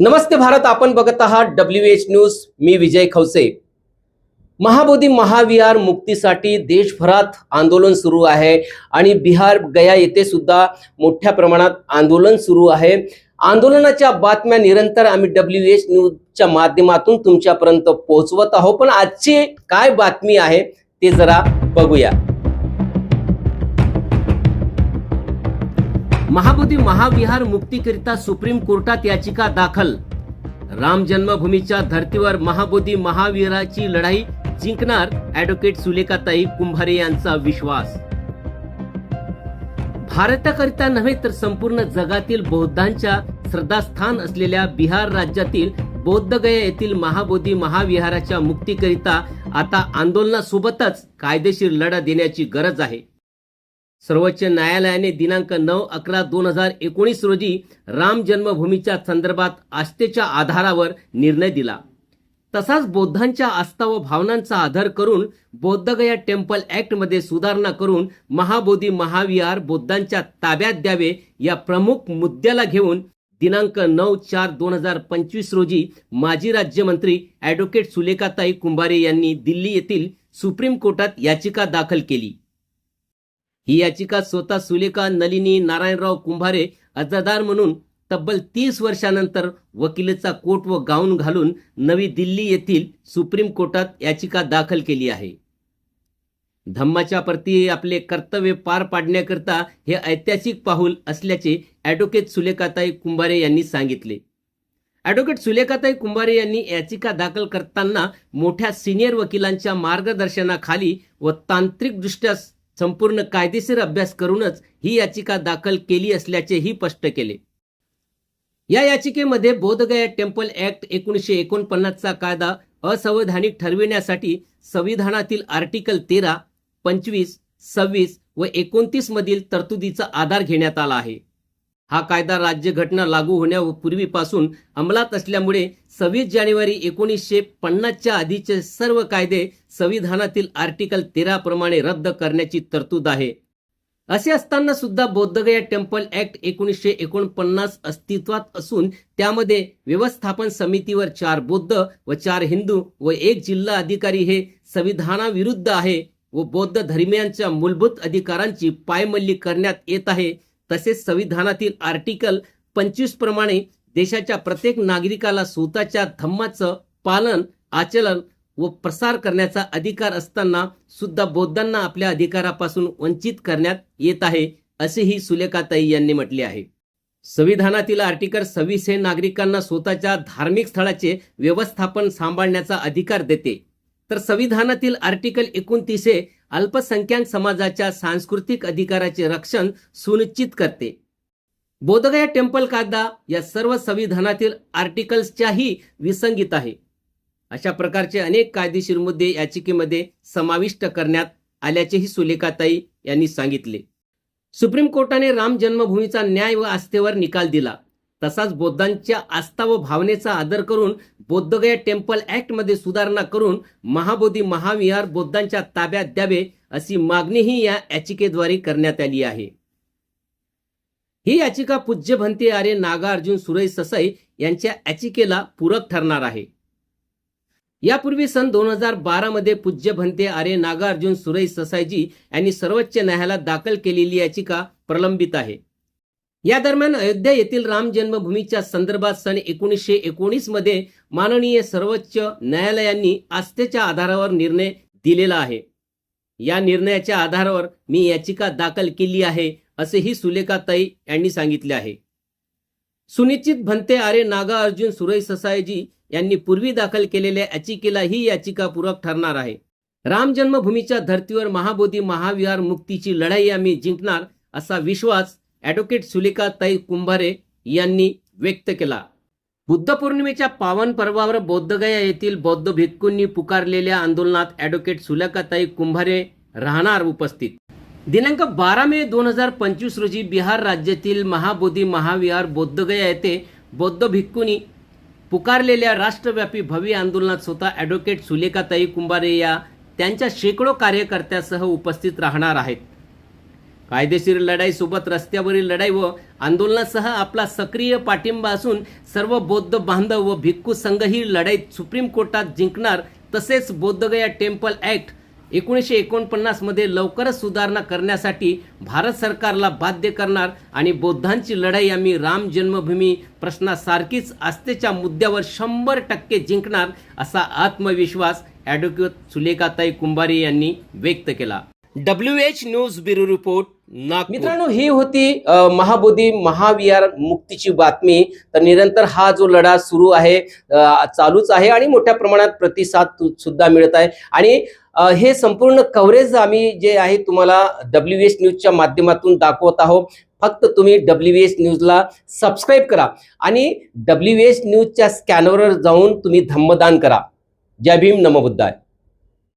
नमस्ते भारत आपण बघत आहात डब्ल्यू एच न्यूज मी विजय खवसे महाबोधी महाविहार मुक्तीसाठी देशभरात आंदोलन सुरू आहे आणि बिहार गया येथे सुद्धा मोठ्या प्रमाणात आंदोलन सुरू आहे. आंदोलनाच्या बातम्या निरंतर आम्ही डब्ल्यू एच न्यूजच्या माध्यमातून तुमच्यापर्यंत पोहोचवत आहोत. पण आजची काय बातमी आहे ते जरा बघूया. महाबोधी महाविहार मुक्तीकरिता सुप्रीम कोर्टात याचिका दाखल. राम जन्मभूमीच्या धर्तीवर महाबोधी महावीराची लढाई जिंकणार ऍडव्होकेट सुलेखाताई कुंभारे यांचा विश्वास. भारताकरिता नव्हे तर संपूर्ण जगातील बौद्धांच्या श्रद्धास्थान असलेल्या बिहार राज्यातील बौद्धगया येथील महाबोधी महाविहाराच्या मुक्तीकरिता आता आंदोलनासोबतच कायदेशीर लढा देण्याची गरज आहे. सर्वोच्च न्यायालयाने दिनांक नऊ अकरा दोन हजार एकोणीस रोजी राम जन्मभूमीच्या संदर्भात आस्थेच्या आधारावर निर्णय दिला. तसाच बौद्धांच्या आस्था व भावनांचा आधार करून बौद्धगया टेम्पल ऍक्टमध्ये सुधारणा करून महाबोधी महाविहार बौद्धांच्या ताब्यात द्यावे या प्रमुख मुद्द्याला घेऊन दिनांक नऊ चार दोन हजार पंचवीस रोजी माजी राज्यमंत्री ऍडव्होकेट सुलेखाताई कुंभारे यांनी दिल्ली येथील सुप्रीम कोर्टात याचिका दाखल केली. ही याचिका स्वतः सुलेखा नलिनी नारायणराव कुंभारे अर्जदार म्हणून तब्बल तीस वर्षानंतर वकिलेचा कोट व गाऊन घालून नवी दिल्ली येथील सुप्रीम कोर्टात याचिका दाखल केली आहे. धम्माच्या प्रती आपले कर्तव्य पार पाडण्याकरता हे ऐतिहासिक पाऊल असल्याचे ॲडव्होकेट सुलेखाताई कुंभारे यांनी सांगितले. ॲडव्होकेट सुलेखाताई कुंभारे यांनी याचिका दाखल करताना मोठ्या सिनियर वकिलांच्या मार्गदर्शनाखाली व तांत्रिकदृष्ट्या संपूर्ण कायदेशीर अभ्यास करूनच ही याचिका दाखल केली असल्याचेही स्पष्ट केले. या याचिकेमध्ये बोधगया टेम्पल ऍक्ट एकोणीसशे एकोणपन्नासचा कायदा असंवैधानिक ठरविण्यासाठी संविधानातील आर्टिकल तेरा पंचवीस सव्वीस व एकोणतीस मधील तरतुदीचा आधार घेण्यात आला आहे. हा कायदा राज्यघटना लागू होण्यापूर्वीपासून अंमलात असल्यामुळे सव्वीस जानेवारी एकोणीसशे पन्नासच्या आधीचे सर्व कायदे संविधानातील आर्टिकल तेरा प्रमाणे रद्द करण्याची तरतूद आहे. असे असताना सुद्धा बौद्धगया टेम्पल ऍक्ट एकोणीसशे एकोणपन्नास अस्तित्वात असून त्यामध्ये व्यवस्थापन समितीवर चार बौद्ध व चार हिंदू व एक जिल्हा अधिकारी हे संविधानाविरुद्ध आहे व बौद्ध धर्मियांच्या मूलभूत अधिकारांची पायमल्ली करण्यात येत आहे. तसेच संविधानातील आर्टिकल पंचवीस प्रमाणे देशाच्या प्रत्येक नागरिकाला स्वतःच्या धम्माचं पालन आचलन व प्रसार करण्याचा अधिकार असताना सुद्धा बौद्धांना आपल्या अधिकारापासून वंचित करण्यात येत आहे असेही सुलेखाताई यांनी म्हटले आहे. संविधानातील आर्टिकल सव्वीस हे नागरिकांना स्वतःच्या धार्मिक स्थळाचे व्यवस्थापन सांभाळण्याचा अधिकार देते. तर संविधानातील आर्टिकल एकोणतीस हे अल्पसंख्याक समाजाच्या सांस्कृतिक अधिकाराचे रक्षण सुनिश्चित करते. बोधगया टेम्पल कायदा या सर्व संविधानातील आर्टिकल्सच्याही विसंगीत आहे. अशा प्रकारचे अनेक कायदेशीर मुद्दे याचिकेमध्ये समाविष्ट करण्यात आल्याचेही सुलेखाताई यांनी सांगितले. सुप्रीम कोर्टाने राम जन्मभूमीचा न्याय व आस्थेवर निकाल दिला. तसाच बौद्धांच्या आस्था व भावनेचा आदर करून बौद्धगया टेम्पल ऍक्टमध्ये सुधारणा करून महाबोधी महाविहार बौद्धांच्या ताब्यात द्यावे अशी मागणीही या याचिकेद्वारे करण्यात आली आहे. ही याचिका पूज्य भंते आर्य नागार्जुन सुरई ससाई यांच्या याचिकेला पूरक ठरणार आहे. यापूर्वी सन दोन हजार बारा मध्ये पूज्य भंते आर्य नागार्जुन सुरई ससाईजी यांनी सर्वोच्च न्यायालयात दाखल केलेली याचिका प्रलंबित आहे. या दरम्यान अयोध्या येथील राम जन्मभूमीच्या संदर्भात सन एकोणीसशे एकोणीसमध्ये माननीय सर्वोच्च न्यायालयांनी आस्थेच्या आधारावर निर्णय दिलेला आहे. या निर्णयाच्या आधारावर मी याचिका दाखल केली आहे असेही सुलेखाताई यांनी सांगितले आहे. सुनिश्चित भंते आरे नागा अर्जुन सुरई ससाईजी यांनी पूर्वी दाखल केलेल्या याचिकेला ही याचिका पूरक ठरणार आहे. राम जन्मभूमीच्या धर्तीवर महाबोधी महाविहार मुक्तीची लढाई आम्ही जिंकणार असा विश्वास ॲडव्होकेट सुलेखाताई कुंभारे यांनी व्यक्त केला. बुद्ध पौर्णिमेच्या पावन पर्वावर बौद्धगया येथील बौद्ध भिक्खूंनी पुकारलेल्या आंदोलनात ॲडव्होकेट सुलेखाताई कुंभारे राहणार उपस्थित. दिनांक बारा मे दोन हजार पंचवीस रोजी बिहार राज्यातील महाबोधी महाविहार बौद्धगया येथे बौद्ध भिक्खूंनी पुकारलेल्या राष्ट्रव्यापी भव्य आंदोलनात स्वतः ॲडव्होकेट सुलेखाताई कुंभारे या त्यांच्या शेकडो कार्यकर्त्यासह उपस्थित राहणार आहेत. कायदेशीर लढाईसोबत रस्त्यावरील लढाई व आंदोलनासह आपला सक्रिय पाठिंबा असून सर्व बौद्ध बांधव व भिक्खू संघ ही लढाईत सुप्रीम कोर्टात जिंकणार तसेच बौद्धगया टेम्पल ॲक्ट एकोणीसशे एकोणपन्नासमध्ये लवकरच सुधारणा करण्यासाठी भारत सरकारला बाध्य करणार आणि बौद्धांची लढाई आम्ही राम जन्मभूमी प्रश्नासारखीच आस्थेच्या मुद्द्यावर शंभर टक्के जिंकणार असा आत्मविश्वास ॲडव्होकेट सुलेखाताई कुंभारे यांनी व्यक्त केला. W H news bureau report मित्रांनो ही होती महाबोधी महाविहार मुक्तीची बातमी. तर निरंतर हा जो लढा सुरू आहे चालूच आहे आणि मोठ्या प्रमाणात प्रतिसाद तु- सुद्धा मिळत आहे. आणि हे संपूर्ण कव्हरेज आम्ही जे आहे तुम्हाला डब्ल्यू एच न्यूजच्या माध्यमातून दाखवत आहोत. फक्त तुम्ही डब्ल्यू एच न्यूजला सबस्क्राईब करा. आणि डब्ल्यू एच न्यूजच्या स्कॅनरवर जाऊन तुम्ही धम्मदान करा. जय भीम नमबुद्धाय